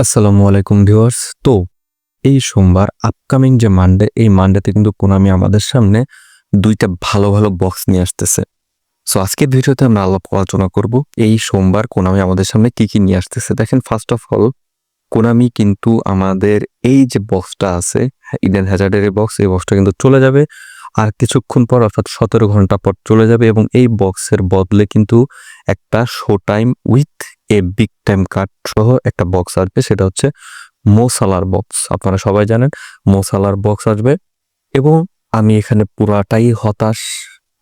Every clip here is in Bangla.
আসসালামু আলাইকুম ভিউয়ার্স। তো, এই সোমবার আপকামিং যে মানডে এই মানডেতে কিন্তু কোনামি আমাদের সামনে দুইটা ভালো ভালো বক্স নিয়ে আসতেছে। সো আজকের ভিডিওতে আমরা আলাপ আলোচনা করব এই সোমবার কোনামি আমাদের সামনে কি কি নিয়ে আসতেছে। দেখেন ফার্স্ট অফ অল কোনামি কিন্তু আমাদের এই যে বক্সটা আছে ইডেন হ্যাজার্ডের বক্স এই বক্সটা কিন্তু চলে যাবে। আর কিছুক্ষণ পর, অর্থাৎ সতেরো ঘণ্টা পর চলে যাবে এবং এই বক্সের বদলে কিন্তু একটা show time with a big time card সহ একটা বক্স আসবে, সেটা হচ্ছে মোসালার বক্স আপনারা সবাই জানেন মোসালার বক্স আসবে এবং আমি এখানে পুরাটাই হতাশ।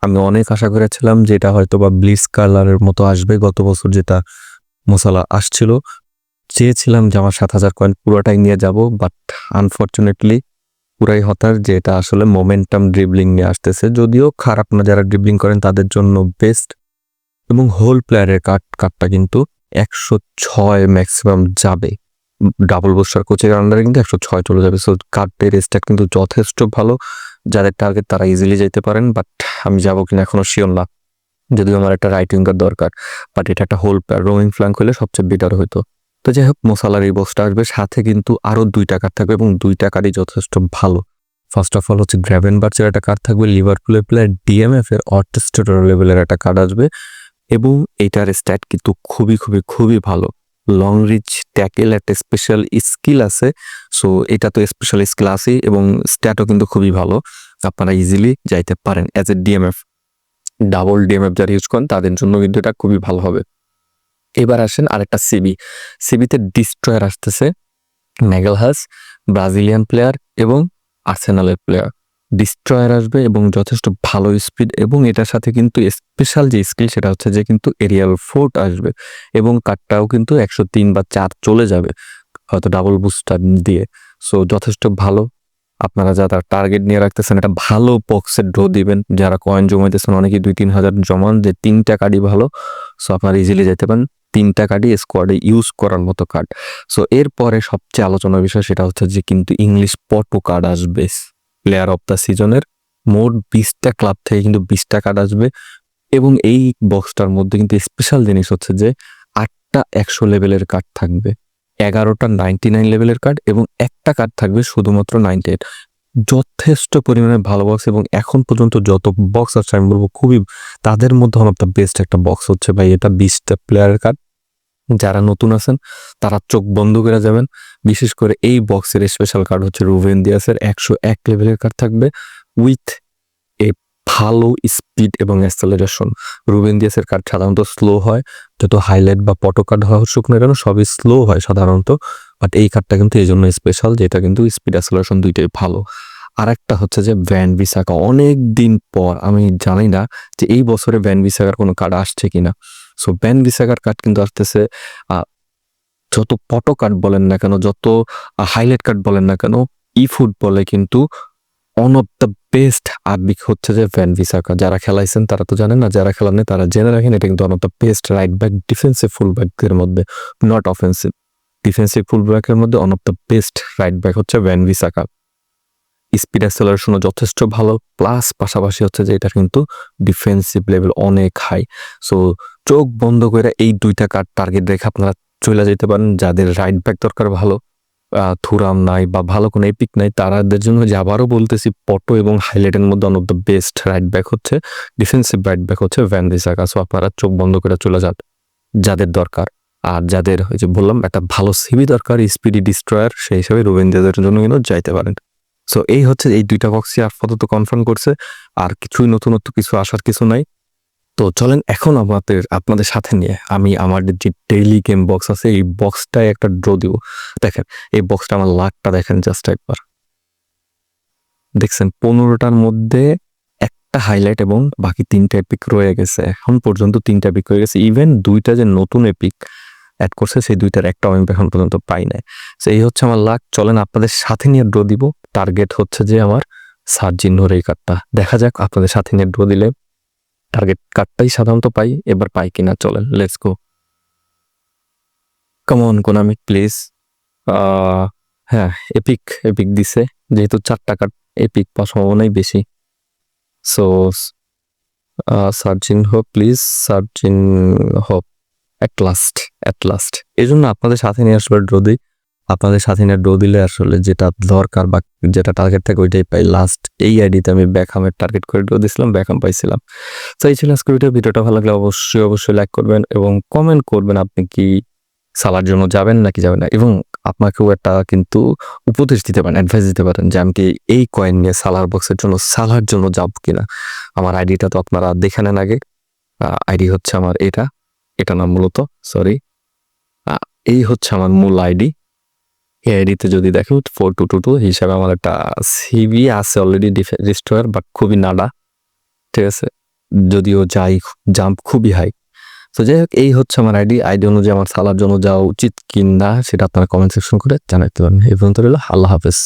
আমি অনেক আশা করেছিলাম যেটা হয়তো বা ব্লিস কালারের মতো আসবে। গত বছর যেটা মোসালা আসছিল, চেয়েছিলাম যে আমার সাত হাজার কয়েন পুরোটাই নিয়ে যাব বাট আনফর্চুনেটলি পুরাই হতাশ যে এটা আসলে মোমেন্টাম ড্রিবলিং নিয়ে আসতেছে। যদিও খারাপ না, যারা ড্রিবলিং করেন তাদের জন্য বেস্ট এবং হোল প্লেয়ারের কার্ড কার্ডটা কিন্তু একশো ছয় ম্যাক্সিমাম যাবে। ডাবল বোস্টার কোচের আন্ডারে কিন্তু একশো ছয় চলে যাবে। সো কার্ডের স্ট্যাক কিন্তু যথেষ্ট ভালো। যাদের টার্গেট তারা ইজিলি যেতে পারেন বাট আমি যাব কিনা এখনও শিওর না। যদিও আমার একটা রাইট উইঙ্গার দরকার বাট এটা একটা হোল প্লেয়ার রোমিং ফ্ল্যাঙ্ক হলে সবচেয়ে বেটার হতো তো যাই হোক মোসালার এই বক্সটা আসবে। সাথে কিন্তু আরও দুইটা কার্ড থাকবে এবং দুইটা কার্ডই যথেষ্ট ভালো। ফার্স্ট অফ অল হচ্ছে গ্র্যাভেন বার্চের একটা কার্ড থাকবে। লিভারপুলের প্লেয়ার ডিএমএফ এর অর্টেস্টেটর লেভেলের একটা কার্ড আসবে। এবং এটার স্ট্যাট কিন্তু খুবই খুবই খুবই ভালো। লং রিচ ট্যাকেল একটা স্পেশাল স্কিল আছে সো এটা তো স্পেশাল স্কিল আছে এবং স্ট্যাটও কিন্তু খুবই ভালো। আপনারা ইজিলি যাইতে পারেন as a DMF double DMF যারা ইউজ করেন, তাদের জন্য কিন্তু এটা খুবই ভালো হবে। এবার আসেন আরেকটা সিবি সিবিতে ডিস্ট্রয়ার আসতেছে ম্যাগেলহাস ব্রাজিলিয়ান প্লেয়ার এবং আর্সেনালের প্লেয়ার ডিস্ট্রয়ার আসবে এবং যথেষ্ট ভালো স্পিড এবং এটার সাথে কিন্তু স্পেশাল যে স্কিল সেটা হচ্ছে যে কিন্তু এরিয়াল ফোর্ট আসবে এবং কাঠটাও কিন্তু একশো তিন বা চার চলে যাবে, হয়তো ডাবল বুস্টার দিয়ে। সো যথেষ্ট ভালো। আপনারা যারা টার্গেট নিয়ে রাখতেছেন একটা ভালো বক্সের ড্র দিবেন। যারা কয়েন জমাইতেছেন, অনেকেই দুই তিন হাজার জমান, যে তিনটা কার্ডই ভালো। সো আপনারা ইজিলি যেতে পারেন। তিনটা কার্ডই স্কোয়াডে ইউজ করার মতো কার্ড সো এরপরে সবচেয়ে আলোচনার বিষয় সেটা হচ্ছে যে কিন্তু ইংলিশ পটো কার্ড আসবে। প্লেয়ার অফ দ্য সিজনের মোট বিশটা ক্লাব থেকে কিন্তু বিশটা কার্ড আসবে এবং এই বক্সটার মধ্যে কিন্তু স্পেশাল জিনিস হচ্ছে যে আটটা একশো লেভেলের কার্ড থাকবে, এগারোটা নাইনটি নাইন লেভেলের কার্ড এবং একটা কার্ড থাকবে শুধুমাত্র নাইনটি এইট যথেষ্ট পরিমাণে ভালো বক্স এবং এখন পর্যন্ত যত বক্স আছে, আমি বলব খুবই তাদের মধ্যে আমার দ্য বেস্ট একটা বক্স হচ্ছে ভাই, এটা বিশটা প্লেয়ারের কার্ড যারা নতুন আছেন, তারা চোখ বন্ধ করে যাবেন। বিশেষ করে এই বক্সের স্পেশাল কার্ড হচ্ছে রুভেন দিয়াসের একশো এক লেভেলের কার্ড থাকবে উইথ এ ভালো স্পিড এবং অ্যাসেলারেশন রুবেন দিয়াসের কার্ড সাধারণত স্লো হয়, যত হাইলাইট বা পটো কার্ড হওয়া হোক না কেন, সবই স্লো হয় সাধারণত। বাট এই কার্ডটা কিন্তু এই জন্য স্পেশাল যেটা কিন্তু স্পিড অ্যাসেলারেশন দুইটাই ভালো। আর একটা হচ্ছে যে ভ্যান বিসাকা অনেক দিন পর, আমি জানি না যে এই বছরে ভ্যান বিসাকার কোনো কার্ড আসছে কিনা। সো ভ্যান বিসাকার কার্ড কিন্তু আসতেছে যত পটো কার্ড বলেন না কেন, যত হাইলাইট কার্ড বলেন না কেন ই ফুটবলে কিন্তু অন অফ দ্য বেস্ট আরবিক হচ্ছে যে ভ্যান ভিসাকা যারা খেলাইছেন তারা তো জানেন না, যারা খেলান তারা জেনে রাখেন এটা কিন্তু one of the best right back defensive full ব্যাকের মধ্যে নট অফেন্সিভ ডিফেন্সিভ ফুল ব্যাকের মধ্যে one of the best right back হচ্ছে ভ্যান ভিসাকা স্পিড অ্যাক্সেলারেশনও যথেষ্ট ভালো প্লাস পাশাপাশি হচ্ছে যে এটা কিন্তু ডিফেন্সিভ লেভেল অনেক হাই সো চোখ বন্ধ করে এই দুইটা কার্ড টার্গেট রেখে আপনারা চলে যেতে পারেন। যাদের রাইট ব্যাক দরকার ভালো থুরাম নাই বা ভালো কোনো এপিক নাই, তারাদের জন্য যে আবারও বলতেছি, পটো এবং হাইলাইটের মধ্যে one of the best right back হচ্ছে ডিফেন্সিভ রাইট ব্যাক হচ্ছে ভ্যান দিসাকা সো আপনারা চোখ বন্ধ করে চলে যান, যাদের দরকার। আর যাদের, ওই যে বললাম, একটা ভালো সিবি দরকার স্পিডি ডিস্ট্রয়ার সেই হিসাবে রবীন্দ্রদের জন্য কিন্তু যাইতে পারেন। সো এই হচ্ছে, এই দুইটা বক্সই আপাতত কনফার্ম করছে। আর কিছুই নতুনত্ব, কিছু আসার কিছু নাই। তো চলেন এখন আমাদের, আপনাদের সাথে নিয়ে আমি আমার যে ডেইলি গেম বক্স আছে, এই বক্সটাই একটা ড্র দিব। দেখেন, এই বক্সটা আমার লাকটা দেখেন জাস্ট একবার। দেখছেন, পনেরোটার মধ্যে একটা হাইলাইট এবং বাকি তিনটা এপিক রয়ে গেছে। এখন পর্যন্ত তিনটা এপিক রয়ে গেছে। ইভেন দুইটা যে নতুন এপিক অ্যাড করছে, সেই দুইটার একটা আমি এখন পর্যন্ত পাই নাই। তো এই হচ্ছে আমার লাক চলেন আপনাদের সাথে নিয়ে ড্র দিব। টার্গেট হচ্ছে যে আমার সার্জিনোর এই কার্ডটা দেখা যাক আপনাদের সাথে নিয়ে ড্র দিলে টার্গেট কার্ডটাই সাধারণত পাই, এবার পাই কিনা চলেন let's go come on Konami please হ্যাঁ এপিক এপিক দিছে, যেহেতু চারটা কার্ড এপিক পাওয়ার সম্ভাবনাই বেশি। সো সার্জিন hope please সার্জিন hope at last at last এই জন্য আপনাদের সাথে নিয়ে আসবার যদি আপনাদের স্বাধীনের ডো দিলে আসলে যেটা দরকার বা যেটা টার্গেট থাকে ওইটাই পাই। লাস্ট এই আইডিতে আমি ব্যাকহামের টার্গেট করে ডো দিয়েছিলাম ব্যাকহাম পাইছিলাম। তো এই ছিল আজকে ভিডিও ভিডিওটা ভালো লাগলে অবশ্যই অবশ্যই লাইক করবেন এবং কমেন্ট করবেন আপনি কি সালার জন্য যাবেন নাকি যাবেন না। এবং আপনাকেও একটা কিন্তু উপদেশ দিতে পারেন অ্যাডভাইস দিতে পারেন যে আমি কি এই কয়েন নিয়ে সালার বক্সের জন্য, সালার জন্য যাব কিনা। আমার আইডিটা তো আপনারা দেখে নেন আগে। আইডি হচ্ছে আমার এটা এটা নাম মূলত সরি এই হচ্ছে আমার মূল আইডি এই আইডিতে যদি দেখো ফোর টু টু টু হিসাবে আমার একটা সিবি আছে অলরেডি রেস্টোয়ার বাট খুবই নাডা, ঠিক আছে? যদিও যাই জাম্প খুবই হাই তো যাই হোক এই হচ্ছে আমার আইডি আইডি অনুযায়ী আমার সালার জন্য যাওয়া উচিত কি না সেটা আপনারা কমেন্ট সেকশন করে জানাতে পারেন এই পর্যন্ত রইল, আল্লাহ হাফেজ।